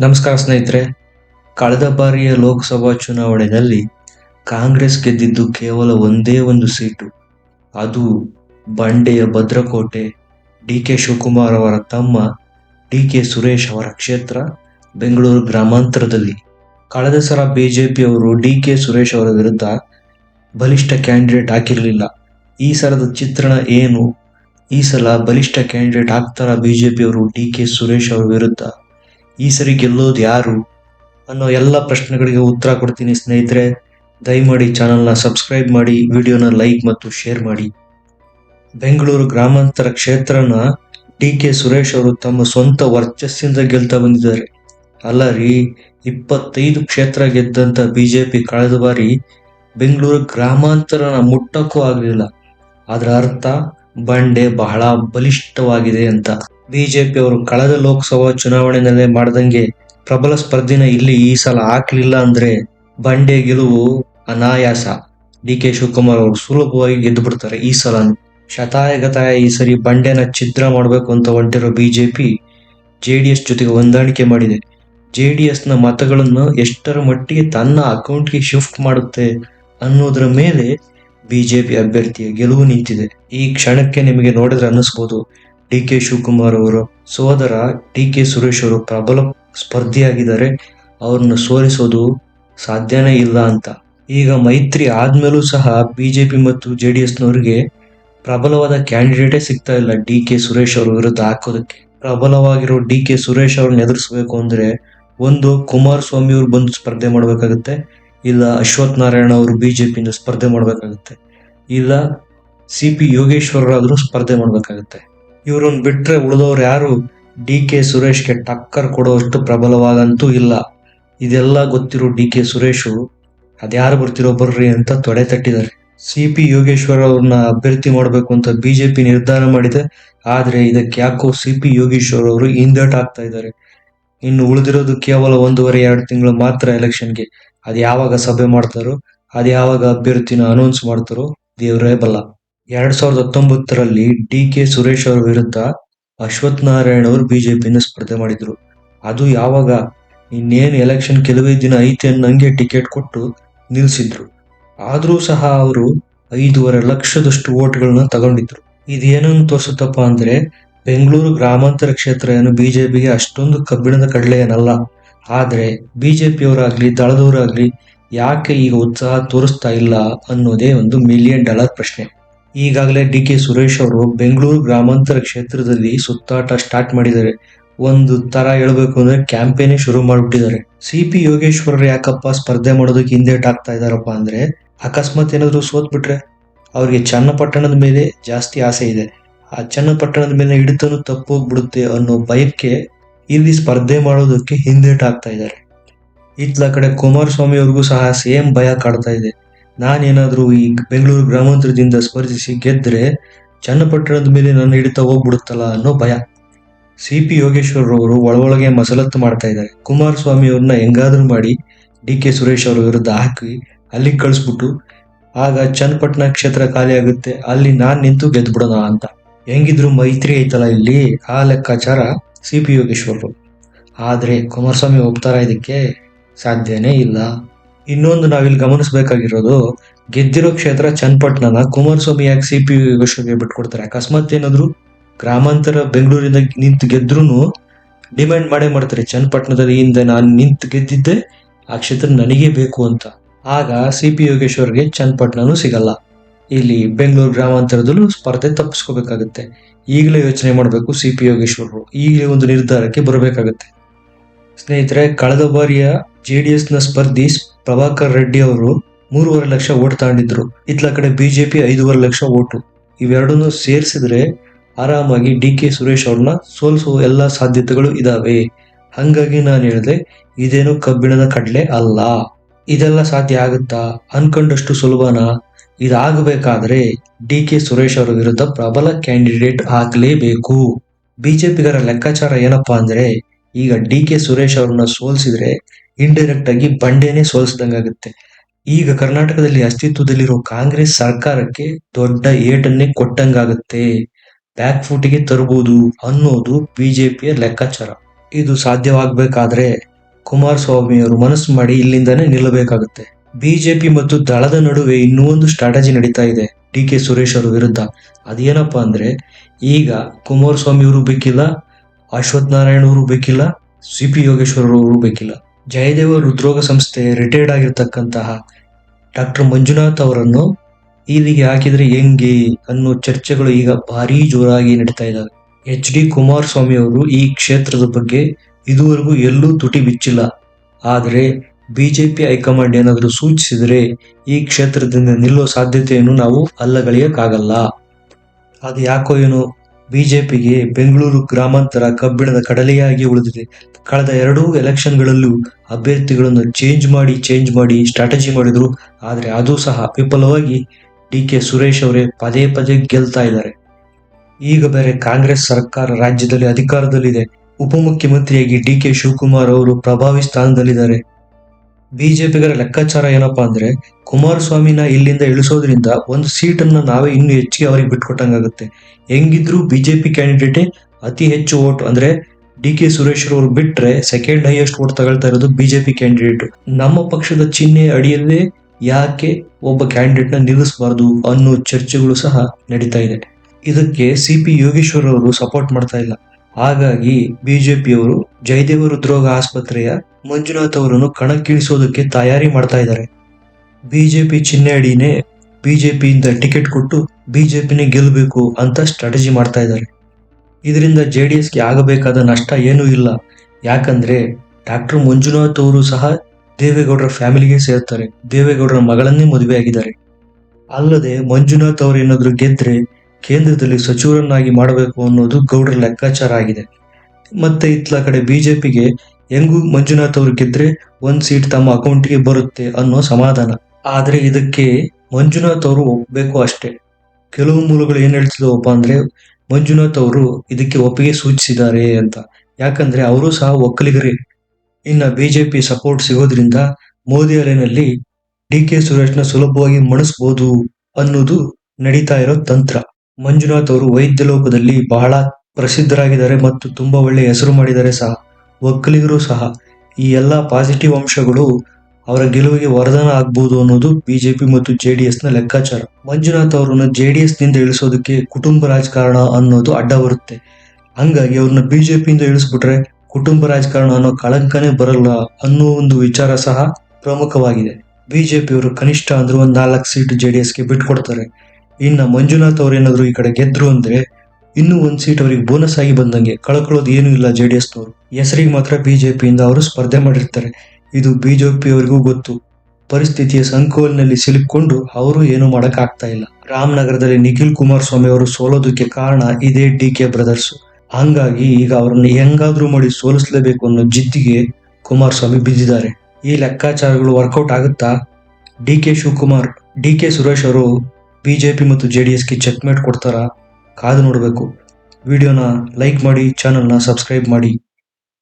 ನಮಸ್ಕಾರ ಸ್ನೇಹಿತರೆ. ಕಳೆದ ಬಾರಿಯ ಲೋಕಸಭಾ ಚುನಾವಣೆಯಲ್ಲಿ ಕಾಂಗ್ರೆಸ್ ಗೆದ್ದಿದ್ದು ಕೇವಲ ಒಂದೇ ಒಂದು ಸೀಟು. ಅದು ಬಂಡೆಯ ಭದ್ರಕೋಟೆ, ಡಿ ಕೆ ಶಿವಕುಮಾರ್ ಅವರ ತಮ್ಮ, ಡಿ ಕೆ ಸುರೇಶ್ ಅವರ ಕ್ಷೇತ್ರ, ಬೆಂಗಳೂರು ಗ್ರಾಮಾಂತರದಲ್ಲಿ. ಕಳೆದ ಸಲ ಬಿಜೆಪಿಯವರು ಡಿ ಕೆ ಸುರೇಶ್ ಅವರ ವಿರುದ್ಧ ಬಲಿಷ್ಠ ಕ್ಯಾಂಡಿಡೇಟ್ ಹಾಕಿರಲಿಲ್ಲ. ಈ ಸಲದ ಚಿತ್ರಣ ಏನು? ಈ ಸಲ ಬಲಿಷ್ಠ ಕ್ಯಾಂಡಿಡೇಟ್ ಹಾಕ್ತಾರ ಬಿಜೆಪಿಯವರು ಡಿ ಕೆ ಸುರೇಶ್ ಅವರ ವಿರುದ್ಧ? ಈ ಸರಿ ಗೆಲ್ಲೋದು ಯಾರು ಅನ್ನೋ ಎಲ್ಲ ಪ್ರಶ್ನೆಗಳಿಗೆ ಉತ್ತರ ಕೊಡ್ತೀನಿ ಸ್ನೇಹಿತರೆ. ದಯಮಾಡಿ ಚಾನಲ್ನ ಸಬ್ಸ್ಕ್ರೈಬ್ ಮಾಡಿ, ವಿಡಿಯೋನ ಲೈಕ್ ಮತ್ತು ಶೇರ್ ಮಾಡಿ. ಬೆಂಗಳೂರು ಗ್ರಾಮಾಂತರ ಕ್ಷೇತ್ರನ ಡಿ ಕೆ ಸುರೇಶ್ ಅವರು ತಮ್ಮ ಸ್ವಂತ ವರ್ಚಸ್ಸಿಂದ ಗೆಲ್ತಾ ಬಂದಿದ್ದಾರೆ. ಅಲ್ಲ ರೀ, ಇಪ್ಪತ್ತೈದು ಕ್ಷೇತ್ರ ಗೆದ್ದಂತ ಬಿಜೆಪಿ ಕಳೆದ ಬಾರಿ ಬೆಂಗಳೂರು ಗ್ರಾಮಾಂತರನ ಮುಟ್ಟಕ್ಕೂ ಆಗಲಿಲ್ಲ. ಅದರ ಅರ್ಥ, ಬಂಡೆ ಬಹಳ ಬಲಿಷ್ಠವಾಗಿದೆ ಅಂತ. ಬಿಜೆಪಿ ಅವರು ಕಳೆದ ಲೋಕಸಭಾ ಚುನಾವಣೆಯಲ್ಲೇ ಮಾಡ್ದಂಗೆ ಪ್ರಬಲ ಸ್ಪರ್ಧಿನ ಇಲ್ಲಿ ಈ ಸಲ ಹಾಕ್ಲಿಲ್ಲ ಅಂದ್ರೆ ಬಂಡೆ ಗೆಲುವು ಅನಾಯಾಸ. ಡಿ ಕೆ ಶಿವಕುಮಾರ್ ಅವರು ಸುಲಭವಾಗಿ ಗೆದ್ದು ಬಿಡ್ತಾರೆ ಈ ಸಲ ಶತಾಯಗತಾಯ ಈ ಸರಿ ಬಂಡೆನ ಛಿದ್ರ ಮಾಡಬೇಕು ಅಂತ ಹೊಂಟಿರೋ ಬಿಜೆಪಿ ಜೆ ಡಿ ಎಸ್ ಜೊತೆಗೆ ಹೊಂದಾಣಿಕೆ ಮಾಡಿದೆ. ಜೆ ಡಿ ಎಸ್ನ ಮತಗಳನ್ನು ಎಷ್ಟರ ಮಟ್ಟಿಗೆ ತನ್ನ ಅಕೌಂಟ್ಗೆ ಶಿಫ್ಟ್ ಮಾಡುತ್ತೆ ಅನ್ನೋದ್ರ ಮೇಲೆ ಬಿಜೆಪಿ ಅಭ್ಯರ್ಥಿಯ ಗೆಲುವು ನಿಂತಿದೆ. ಈ ಕ್ಷಣಕ್ಕೆ ನಿಮಗೆ ನೋಡಿದ್ರೆ ಅನ್ನಿಸ್ಬೋದು. ಡಿ ಕೆ ಶಿವಕುಮಾರ್ ಅವರು ಸೋದರ ಡಿ ಕೆ ಸುರೇಶ್ ಅವರು ಪ್ರಬಲ ಸ್ಪರ್ಧಿಯಾಗಿದ್ದಾರೆ. ಅವ್ರನ್ನ ಸೋಲಿಸೋದು ಸಾಧ್ಯನೇ ಇಲ್ಲ ಅಂತ. ಈಗ ಮೈತ್ರಿ ಆದ್ಮೇಲೂ ಸಹ ಬಿಜೆಪಿ ಮತ್ತು ಜೆ ಡಿ ಎಸ್ನವರಿಗೆ ಪ್ರಬಲವಾದ ಕ್ಯಾಂಡಿಡೇಟೇ ಸಿಗ್ತಾ ಇಲ್ಲ ಡಿ ಕೆ ಸುರೇಶ್ ಅವರ ವಿರುದ್ಧ ಹಾಕೋದಕ್ಕೆ. ಪ್ರಬಲವಾಗಿರೋ ಡಿ ಕೆ ಸುರೇಶ್ ಅವ್ರನ್ನ ಎದುರಿಸಬೇಕು ಅಂದ್ರೆ ಒಂದು ಕುಮಾರಸ್ವಾಮಿ ಅವರು ಬಂದು ಸ್ಪರ್ಧೆ ಮಾಡಬೇಕಾಗುತ್ತೆ, ಇಲ್ಲ ಅಶ್ವಥ್ ನಾರಾಯಣ ಅವರು ಬಿಜೆಪಿಯಿಂದ ಸ್ಪರ್ಧೆ ಮಾಡಬೇಕಾಗುತ್ತೆ, ಇಲ್ಲ ಸಿ ಪಿ ಯೋಗೇಶ್ವರರಾದರೂ ಸ್ಪರ್ಧೆ ಮಾಡಬೇಕಾಗುತ್ತೆ. ಇವ್ರನ್ನ ಬಿಟ್ರೆ ಉಳಿದವ್ರು ಯಾರು? ಡಿ ಕೆ ಸುರೇಶ್ಗೆ ಟಕ್ಕರ್ ಕೊಡೋಷ್ಟು ಪ್ರಬಲವಾದಂತೂ ಇಲ್ಲ. ಇದೆಲ್ಲ ಗೊತ್ತಿರೋ ಡಿ ಕೆ ಸುರೇಶು, ಅದ್ಯಾರು ಬರ್ತಿರೋ ಬರ್ರಿ ಅಂತ ತೊಡೆ ತಟ್ಟಿದ್ದಾರೆ. ಸಿ ಪಿ ಯೋಗೇಶ್ವರ ಅವ್ರನ್ನ ಅಭ್ಯರ್ಥಿ ಮಾಡಬೇಕು ಅಂತ ಬಿಜೆಪಿ ನಿರ್ಧಾರ ಮಾಡಿದೆ. ಆದ್ರೆ ಇದಕ್ಕೆ ಯಾಕೋ ಸಿ ಪಿ ಯೋಗೇಶ್ವರ್ ಅವರು ಹಿಂದೇಟ್ ಆಗ್ತಾ ಇದ್ದಾರೆ. ಇನ್ನು ಉಳಿದಿರೋದು ಕೇವಲ ಒಂದೂವರೆ, ಎರಡು ತಿಂಗಳು ಮಾತ್ರ ಎಲೆಕ್ಷನ್ಗೆ. ಅದು ಯಾವಾಗ ಸಭೆ ಮಾಡ್ತಾರೋ ಅದು ಯಾವಾಗ ಅಭ್ಯರ್ಥಿನ ಅನೌನ್ಸ್ ಮಾಡ್ತಾರೋ, ದೇವರೇ ಬಲ್ಲ. ಎರಡ್ ಸಾವಿರದ ಹತ್ತೊಂಬತ್ತರಲ್ಲಿ ಡಿ ಕೆ ಸುರೇಶ್ ಅವರ ವಿರುದ್ಧ ಅಶ್ವಥ್ ನಾರಾಯಣ್ ಅವರು ಬಿಜೆಪಿಯಿಂದ ಸ್ಪರ್ಧೆ ಮಾಡಿದ್ರು. ಅದು ಯಾವಾಗ? ಇನ್ನೇನು ಎಲೆಕ್ಷನ್ ಕೆಲವೇ ದಿನ ಐತೆ ಅನ್ನಂಗೆ ಟಿಕೆಟ್ ಕೊಟ್ಟು ನಿಲ್ಲಿಸಿದ್ರು ಆದರೂ ಸಹ ಅವರು ಐದೂವರೆ ಲಕ್ಷದಷ್ಟು ಓಟ್ಗಳನ್ನ ತಗೊಂಡಿದ್ರು. ಇದೇನನ್ನು ತೋರಿಸುತ್ತಪ್ಪ ಅಂದ್ರೆ, ಬೆಂಗಳೂರು ಗ್ರಾಮಾಂತರ ಕ್ಷೇತ್ರ ಏನು ಬಿಜೆಪಿಗೆ ಅಷ್ಟೊಂದು ಕಬ್ಬಿಣದ ಕಡಲೆ ಏನಲ್ಲ ಆದ್ರೆ ಬಿಜೆಪಿಯವರಾಗ್ಲಿ, ದಳದವರಾಗ್ಲಿ, ಯಾಕೆ ಈಗ ಉತ್ಸಾಹ ತೋರಿಸ್ತಾ ಇಲ್ಲ ಅನ್ನೋದೇ ಒಂದು ಮಿಲಿಯನ್ ಡಾಲರ್ ಪ್ರಶ್ನೆ. ಈಗಾಗಲೇ ಡಿ ಕೆ ಸುರೇಶ್ ಅವರು ಬೆಂಗಳೂರು ಗ್ರಾಮಾಂತರ ಕ್ಷೇತ್ರದಲ್ಲಿ ಸುತ್ತಾಟ ಸ್ಟಾರ್ಟ್ ಮಾಡಿದ್ದಾರೆ. ಒಂದು ತರ ಹೇಳ್ಬೇಕು ಅಂದ್ರೆ ಕ್ಯಾಂಪೇನೇ ಶುರು ಮಾಡಿಬಿಟ್ಟಿದ್ದಾರೆ. ಸಿ ಪಿ ಯೋಗೇಶ್ವರರು ಯಾಕಪ್ಪ ಸ್ಪರ್ಧೆ ಮಾಡೋದಕ್ಕೆ ಹಿಂದೇಟ್ ಆಗ್ತಾ ಇದಾರಪ್ಪ ಅಂದ್ರೆ ಅಕಸ್ಮಾತ್ ಏನಾದ್ರು ಸೋತ್ ಬಿಟ್ರೆ ಅವ್ರಿಗೆ ಚನ್ನಪಟ್ಟಣದ ಮೇಲೆ ಜಾಸ್ತಿ ಆಸೆ ಇದೆ. ಆ ಚನ್ನಪಟ್ಟಣದ ಮೇಲೆ ಹಿಡಿತನು ತಪ್ಪು ಹೋಗ್ಬಿಡುತ್ತೆ ಅನ್ನೋ ಭಯಕ್ಕೆ ಇಲ್ಲಿ ಸ್ಪರ್ಧೆ ಮಾಡೋದಕ್ಕೆ ಹಿಂದೇಟ್ ಆಗ್ತಾ ಇದ್ದಾರೆ. ಇತ್ಲ ಕಡೆ ಕುಮಾರಸ್ವಾಮಿ ಅವ್ರಿಗೂ ಸಹ ಸೇಮ್ ಭಯ ಕಾಡ್ತಾ ಇದೆ. ನಾನೇನಾದ್ರೂ ಈ ಬೆಂಗಳೂರು ಗ್ರಾಮಾಂತರದಿಂದ ಸ್ಪರ್ಧಿಸಿ ಗೆದ್ದರೆ ಚನ್ನಪಟ್ಟಣದ ಮೇಲೆ ನನ್ನ ಹಿಡಿತಾ ಹೋಗ್ಬಿಡುತ್ತಲ್ಲ ಅನ್ನೋ ಭಯ. ಸಿ ಪಿ ಯೋಗೇಶ್ವರರವರು ಒಳಗೊಳಗೆ ಮಸಲತ್ತು ಮಾಡ್ತಾ ಇದ್ದಾರೆ. ಕುಮಾರಸ್ವಾಮಿ ಅವ್ರನ್ನ ಹೆಂಗಾದ್ರೂ ಮಾಡಿ ಡಿ ಕೆ ಸುರೇಶ್ ಅವರ ವಿರುದ್ಧ ಹಾಕಿ ಅಲ್ಲಿಗೆ ಕಳಿಸ್ಬಿಟ್ಟು, ಆಗ ಚನ್ನಪಟ್ಟಣ ಕ್ಷೇತ್ರ ಖಾಲಿ ಆಗುತ್ತೆ, ಅಲ್ಲಿ ನಾನು ನಿಂತು ಗೆದ್ಬಿಡೋಣ ಅಂತ. ಹೆಂಗಿದ್ರು ಮೈತ್ರಿ ಐತಲ್ಲ ಇಲ್ಲಿ, ಆ ಲೆಕ್ಕಾಚಾರ ಸಿ ಪಿ ಯೋಗೇಶ್ವರರು ಆದರೆ ಕುಮಾರಸ್ವಾಮಿ ಹೋಗ್ತಾರ ಇದಕ್ಕೆ ಸಾಧ್ಯನೇ ಇಲ್ಲ. ಇನ್ನೊಂದು ನಾವಿಲ್ಲಿ ಗಮನಿಸಬೇಕಾಗಿರೋದು, ಗೆದ್ದಿರೋ ಕ್ಷೇತ್ರ ಚನ್ನಪಟ್ಟಣನ ಕುಮಾರಸ್ವಾಮಿ ಯಾಕೆ ಸಿ ಪಿ ಯೋಗೇಶ್ವರ್ಗೆ ಬಿಟ್ಕೊಡ್ತಾರೆ? ಅಕಸ್ಮಾತ್ ಏನಾದ್ರು ಗ್ರಾಮಾಂತರ ಬೆಂಗಳೂರಿಂದ ನಿಂತು ಗೆದ್ರೂ ಡಿಮ್ಯಾಂಡ್ ಮಾಡೇ ಮಾಡ್ತಾರೆ, ಚನ್ನಪಟ್ಟಣದಲ್ಲಿ ಹಿಂದೆ ನಾನು ನಿಂತು ಗೆದ್ದಿದ್ದೆ, ಆ ಕ್ಷೇತ್ರ ನನಗೆ ಬೇಕು ಅಂತ. ಆಗ ಸಿ ಪಿ ಯೋಗೇಶ್ವರ್ಗೆ ಚನ್ನಪಟ್ಟಣನೂ ಸಿಗಲ್ಲ. ಇಲ್ಲಿ ಬೆಂಗಳೂರು ಗ್ರಾಮಾಂತರದಲ್ಲೂ ಸ್ಪರ್ಧೆ ತಪ್ಪಿಸ್ಕೋಬೇಕಾಗುತ್ತೆ. ಈಗಲೇ ಯೋಚನೆ ಮಾಡಬೇಕು ಸಿ ಪಿ ಯೋಗೇಶ್ವರರು. ಈಗಲೇ ಒಂದು ನಿರ್ಧಾರಕ್ಕೆ ಬರಬೇಕಾಗುತ್ತೆ. ಸ್ನೇಹಿತರೆ, ಕಳೆದ ಬಾರಿಯ ಜೆ ಡಿ ಎಸ್ನ ಸ್ಪರ್ಧಿ ಪ್ರಭಾಕರ್ ರೆಡ್ಡಿ ಅವರು ಮೂರುವರೆ ಲಕ್ಷ ಓಟ್ ತಗೊಂಡಿದ್ರು. ಇತ್ಲ ಕಡೆ ಬಿಜೆಪಿ ಐದೂವರೆ ಲಕ್ಷ ಓಟು ಇವೆರಡನ್ನೂ ಸೇರಿಸಿದ್ರೆ ಆರಾಮಾಗಿ ಡಿ ಕೆ ಸುರೇಶ್ ಅವ್ರನ್ನ ಸೋಲಿಸುವ ಎಲ್ಲ ಸಾಧ್ಯತೆಗಳು ಇದಾವೆ. ಹಂಗಾಗಿ ನಾನು ಹೇಳಿದೆ, ಇದೇನು ಕಬ್ಬಿಣದ ಕಡಲೆ ಅಲ್ಲ. ಇದೆಲ್ಲ ಸಾಧ್ಯ ಆಗುತ್ತಾ? ಅನ್ಕೊಂಡಷ್ಟು ಸುಲಭನಾ? ಇದಾಗಬೇಕಾದ್ರೆ ಡಿ ಕೆ ಸುರೇಶ್ ಅವರ ವಿರುದ್ಧ ಪ್ರಬಲ ಕ್ಯಾಂಡಿಡೇಟ್ ಆಗಲೇಬೇಕು. ಬಿಜೆಪಿಗರ ಲೆಕ್ಕಾಚಾರ ಏನಪ್ಪಾ ಅಂದ್ರೆ, ಈಗ ಡಿ ಕೆ ಸುರೇಶ್ ಅವ್ರನ್ನ ಸೋಲಿಸಿದ್ರೆ ಇಂಡೈರೆಕ್ಟ್ ಆಗಿ ಬಂಡೆನೇ ಸೋಲಿಸಿದಂಗಾಗುತ್ತೆ ಈಗ ಕರ್ನಾಟಕದಲ್ಲಿ ಅಸ್ತಿತ್ವದಲ್ಲಿರೋ ಕಾಂಗ್ರೆಸ್ ಸರ್ಕಾರಕ್ಕೆ ದೊಡ್ಡ ಏಟನ್ನೇ ಕೊಟ್ಟಂಗಾಗುತ್ತೆ ಬ್ಯಾಕ್ ಫುಟ್ಗೆ ತರಬಹುದು ಅನ್ನೋದು ಬಿಜೆಪಿಯ ಲೆಕ್ಕಾಚಾರ. ಇದು ಸಾಧ್ಯವಾಗಬೇಕಾದ್ರೆ ಕುಮಾರಸ್ವಾಮಿ ಅವರು ಮನಸ್ಸು ಮಾಡಿ ಇಲ್ಲಿಂದಾನೇ ನಿಲ್ಲಬೇಕಾಗುತ್ತೆ. ಬಿಜೆಪಿ ಮತ್ತು ದಳದ ನಡುವೆ ಇನ್ನೂ ಒಂದು ಸ್ಟ್ರಾಟಜಿ ನಡೀತಾ ಇದೆ. ಡಿ ಕೆ ಸುರೇಶ್ ಅವರ ವಿರುದ್ಧ. ಅದೇನಪ್ಪಾ ಅಂದ್ರೆ, ಈಗ ಕುಮಾರಸ್ವಾಮಿ ಅವರು ಬೇಕಿಲ್ಲ ಅಶ್ವಥ್ ನಾರಾಯಣ ಅವರು ಬೇಕಿಲ್ಲ ಸಿ ಪಿ ಯೋಗೇಶ್ವರ ಅವರು ಬೇಕಿಲ್ಲ. ಜಯದೇವ ಹೃದ್ರೋಗ ಸಂಸ್ಥೆ ರಿಟೈರ್ಡ್ ಆಗಿರ್ತಕ್ಕಂತಹ ಡಾಕ್ಟರ್ ಮಂಜುನಾಥ್ ಅವರನ್ನು ಇಲ್ಲಿಗೆ ಹಾಕಿದ್ರೆ ಹೆಂಗೆ ಅನ್ನೋ ಚರ್ಚೆಗಳು ಈಗ ಭಾರಿ ಜೋರಾಗಿ ನಡೀತಾ ಇದ್ದಾವೆ. ಎಚ್ ಡಿ ಕುಮಾರಸ್ವಾಮಿ ಅವರು ಈ ಕ್ಷೇತ್ರದ ಬಗ್ಗೆ ಇದುವರೆಗೂ ಎಲ್ಲೂ ತುಟಿ ಬಿಚ್ಚಿಲ್ಲ. ಆದರೆ ಬಿಜೆಪಿ ಹೈಕಮಾಂಡ್ ಏನಾದರೂ ಸೂಚಿಸಿದರೆ ಈ ಕ್ಷೇತ್ರದಿಂದ ನಿಲ್ಲೋ ಸಾಧ್ಯತೆಯನ್ನು ನಾವು ಅಲ್ಲಗಳೆಯಕ್ಕಾಗಲ್ಲ. ಅದು ಯಾಕೋ ಏನೋ ಬಿಜೆಪಿಗೆ ಬೆಂಗಳೂರು ಗ್ರಾಮಾಂತರ ಕಬ್ಬಿಣದ ಕಡಲೆಯಾಗಿ ಉಳಿದಿದೆ. ಕಳೆದ ಎರಡೂ ಎಲೆಕ್ಷನ್ಗಳಲ್ಲೂ ಅಭ್ಯರ್ಥಿಗಳನ್ನು ಚೇಂಜ್ ಮಾಡಿ ಚೇಂಜ್ ಮಾಡಿ ಸ್ಟ್ರಾಟಜಿ ಮಾಡಿದ್ರು. ಆದರೆ ಅದು ಸಹ ವಿಫಲವಾಗಿ ಡಿ ಕೆ ಸುರೇಶ್ ಅವರೇ ಪದೇ ಪದೇ ಗೆಲ್ತಾ ಇದ್ದಾರೆ. ಈಗ ಬೇರೆ ಕಾಂಗ್ರೆಸ್ ಸರ್ಕಾರ ರಾಜ್ಯದಲ್ಲಿ ಅಧಿಕಾರದಲ್ಲಿದೆ. ಉಪಮುಖ್ಯಮಂತ್ರಿಯಾಗಿ ಡಿ ಕೆ ಶಿವಕುಮಾರ್ ಅವರು ಪ್ರಭಾವಿ ಸ್ಥಾನದಲ್ಲಿದ್ದಾರೆ. ಬಿಜೆಪಿಗರ ಲೆಕ್ಕಾಚಾರ ಏನಪ್ಪಾ ಅಂದ್ರೆ ಕುಮಾರಸ್ವಾಮಿನ ಇಲ್ಲಿಂದ ಇಳಿಸೋದ್ರಿಂದ ಒಂದು ಸೀಟನ್ನ ನಾವೇ ಇನ್ನು ಹೆಚ್ಚಿಗೆ ಅವ್ರಿಗೆ ಬಿಟ್ಕೊಟ್ಟಂಗಾಗುತ್ತೆ. ಹೆಂಗಿದ್ರು ಬಿಜೆಪಿ ಕ್ಯಾಂಡಿಡೇಟೇ ಅತಿ ಹೆಚ್ಚು ಓಟ್ ಅಂದ್ರೆ ಡಿ ಕೆ ಸುರೇಶ್ ಅವರು ಬಿಟ್ರೆ ಸೆಕೆಂಡ್ ಹೈಯೆಸ್ಟ್ ಓಟ್ ತಗೊಳ್ತಾ ಇರೋದು ಬಿಜೆಪಿ ಕ್ಯಾಂಡಿಡೇಟ್. ನಮ್ಮ ಪಕ್ಷದ ಚಿಹ್ನೆ ಅಡಿಯಲ್ಲೇ ಯಾಕೆ ಒಬ್ಬ ಕ್ಯಾಂಡಿಡೇಟ್ನ ನಿಲ್ಲಿಸಬಾರ್ದು ಅನ್ನೋ ಚರ್ಚೆಗಳು ಸಹ ನಡೀತಾ ಇದೆ. ಇದಕ್ಕೆ ಸಿ ಪಿ ಯೋಗೇಶ್ವರ್ ಅವರು ಸಪೋರ್ಟ್ ಮಾಡ್ತಾ ಇಲ್ಲ. ಹಾಗಾಗಿ ಬಿಜೆಪಿಯವರು ಜಯದೇವ ಹೃದ್ರೋಗ ಆಸ್ಪತ್ರೆಯ ಮಂಜುನಾಥ್ ಅವರನ್ನು ಕಣಕ್ಕಿಳಿಸೋದಕ್ಕೆ ತಯಾರಿ ಮಾಡ್ತಾ ಇದ್ದಾರೆ. ಬಿಜೆಪಿ ಚಿಹ್ನೆ ಅಡಿನೇ ಬಿಜೆಪಿಯಿಂದ ಟಿಕೆಟ್ ಕೊಟ್ಟು ಬಿಜೆಪಿನೇ ಗೆಲ್ಲಬೇಕು ಅಂತ ಸ್ಟ್ರಾಟಜಿ ಮಾಡ್ತಾ ಇದ್ದಾರೆ. ಇದರಿಂದ ಜೆ ಡಿ ಎಸ್ಗೆ ಆಗಬೇಕಾದ ನಷ್ಟ ಏನೂ ಇಲ್ಲ. ಯಾಕಂದ್ರೆ ಡಾಕ್ಟರ್ ಮಂಜುನಾಥ್ ಅವರು ಸಹ ದೇವೇಗೌಡರ ಫ್ಯಾಮಿಲಿಗೆ ಸೇರ್ತಾರೆ. ದೇವೇಗೌಡರ ಮಗಳನ್ನೇ ಮದುವೆ ಆಗಿದ್ದಾರೆ. ಅಲ್ಲದೆ ಮಂಜುನಾಥ್ ಅವರು ಏನಾದರೂ ಗೆದ್ರೆ ಕೇಂದ್ರದಲ್ಲಿ ಸಚಿವರನ್ನಾಗಿ ಮಾಡಬೇಕು ಅನ್ನೋದು ಗೌಡರ ಲೆಕ್ಕಾಚಾರ ಆಗಿದೆ. ಮತ್ತೆ ಇತ್ಲ ಕಡೆ ಬಿಜೆಪಿಗೆ ಹೆಂಗೂ ಮಂಜುನಾಥ್ ಅವ್ರು ಗೆದ್ರೆ ಒಂದ್ ಸೀಟ್ ತಮ್ಮ ಅಕೌಂಟ್ಗೆ ಬರುತ್ತೆ ಅನ್ನೋ ಸಮಾಧಾನ. ಆದ್ರೆ ಇದಕ್ಕೆ ಮಂಜುನಾಥ್ ಅವರು ಒಪ್ಪಬೇಕು ಅಷ್ಟೇ. ಕೆಲವು ಮೂಲಗಳು ಏನ್ ಹೇಳ್ತಿದ್ವಪ್ಪ ಅಂದ್ರೆ ಮಂಜುನಾಥ್ ಅವರು ಇದಕ್ಕೆ ಒಪ್ಪಿಗೆ ಸೂಚಿಸಿದ್ದಾರೆ ಅಂತ. ಯಾಕಂದ್ರೆ ಅವರು ಸಹ ಒಕ್ಕಲಿಗರೇ. ಇನ್ನ ಬಿಜೆಪಿ ಸಪೋರ್ಟ್ ಸಿಗೋದ್ರಿಂದ ಮೋದಿ ಅಲೆನಲ್ಲಿ ಡಿ ಕೆ ಸುರೇಶ್ನ ಸುಲಭವಾಗಿ ಮಣಿಸಬಹುದು ಅನ್ನೋದು ನಡೀತಾ ಇರೋ ತಂತ್ರ. ಮಂಜುನಾಥ್ ಅವರು ವೈದ್ಯ ಲೋಕದಲ್ಲಿ ಬಹಳ ಪ್ರಸಿದ್ಧರಾಗಿದ್ದಾರೆ ಮತ್ತು ತುಂಬಾ ಒಳ್ಳೆ ಹೆಸರು ಮಾಡಿದ್ದಾರೆ ಸಹ. ಒಕ್ಕಲಿಗರು ಸಹ ಈ ಎಲ್ಲ ಪಾಸಿಟಿವ್ ಅಂಶಗಳು ಅವರ ಗೆಲುವಿಗೆ ವರದಾನ ಆಗ್ಬಹುದು ಅನ್ನೋದು ಬಿಜೆಪಿ ಮತ್ತು ಜೆ ಡಿ ಎಸ್ನ ಲೆಕ್ಕಾಚಾರ. ಮಂಜುನಾಥ್ ಅವರನ್ನು ಜೆಡಿಎಸ್ನಿಂದ ಇಳಿಸೋದಕ್ಕೆ ಕುಟುಂಬ ರಾಜಕಾರಣ ಅನ್ನೋದು ಅಡ್ಡ ಬರುತ್ತೆ. ಹಂಗಾಗಿ ಅವ್ರನ್ನ ಬಿಜೆಪಿಯಿಂದ ಇಳಿಸ್ಬಿಟ್ರೆ ಕುಟುಂಬ ರಾಜಕಾರಣ ಅನ್ನೋ ಕಳಂಕನೇ ಬರಲ್ಲ ಅನ್ನೋ ಒಂದು ವಿಚಾರ ಸಹ ಪ್ರಮುಖವಾಗಿದೆ. ಬಿಜೆಪಿಯವರು ಕನಿಷ್ಠ ಅಂದ್ರೆ ಒಂದು ನಾಲ್ಕು ಸೀಟ್ ಜೆಡಿಎಸ್ಗೆ ಬಿಟ್ಕೊಡ್ತಾರೆ. ಇನ್ನು ಮಂಜುನಾಥ್ ಅವ್ರು ಏನಾದರೂ ಈ ಕಡೆ ಗೆದ್ರು ಅಂದ್ರೆ ಇನ್ನೂ ಒಂದು ಸೀಟ್ ಅವರಿಗೆ ಬೋನಸ್ ಆಗಿ ಬಂದಂಗೆ ಕಳ್ಕೊಳ್ಳೋದು ಏನೂ ಇಲ್ಲ ಜೆ ಡಿ ಎಸ್ನವರು ಹೆಸರಿಗೆ ಮಾತ್ರ ಬಿಜೆಪಿಯಿಂದ ಅವರು ಸ್ಪರ್ಧೆ ಮಾಡಿರ್ತಾರೆ. ಇದು ಬಿಜೆಪಿಯವರಿಗೂ ಗೊತ್ತು. ಪರಿಸ್ಥಿತಿಯ ಸಂಕೋಲಿನಲ್ಲಿ ಸಿಲುಕೊಂಡು ಅವರು ಏನು ಮಾಡೋಕ್ಕಾಗ್ತಾ ಇಲ್ಲ. ರಾಮನಗರದಲ್ಲಿ ನಿಖಿಲ್ ಕುಮಾರಸ್ವಾಮಿ ಅವರು ಸೋಲೋದಕ್ಕೆ ಕಾರಣ ಇದೇ ಡಿ ಕೆ ಬ್ರದರ್ಸ್. ಹಂಗಾಗಿ ಈಗ ಅವರನ್ನು ಹೆಂಗಾದ್ರೂ ಮಾಡಿ ಸೋಲಿಸಲೇಬೇಕು ಅನ್ನೋ ಜಿದ್ದಿಗೆ ಕುಮಾರಸ್ವಾಮಿ ಬಿದ್ದಿದ್ದಾರೆ. ಈ ಲೆಕ್ಕಾಚಾರಗಳು ವರ್ಕೌಟ್ ಆಗುತ್ತಾ? D K Shivakumar, D K Suresh ಅವರು ಬಿಜೆಪಿ ಮತ್ತು ಜೆ ಡಿ ಎಸ್ಗೆ ಚೆಕ್ಮೇಟ್ ಕೊಡ್ತಾರಾ? ಕಾದು ನೋಡಬೇಕು. ವಿಡಿಯೋನ ಲೈಕ್ ಮಾಡಿ ಚಾನಲ್ನ ಸಬ್ಸ್ಕ್ರೈಬ್ ಮಾಡಿ.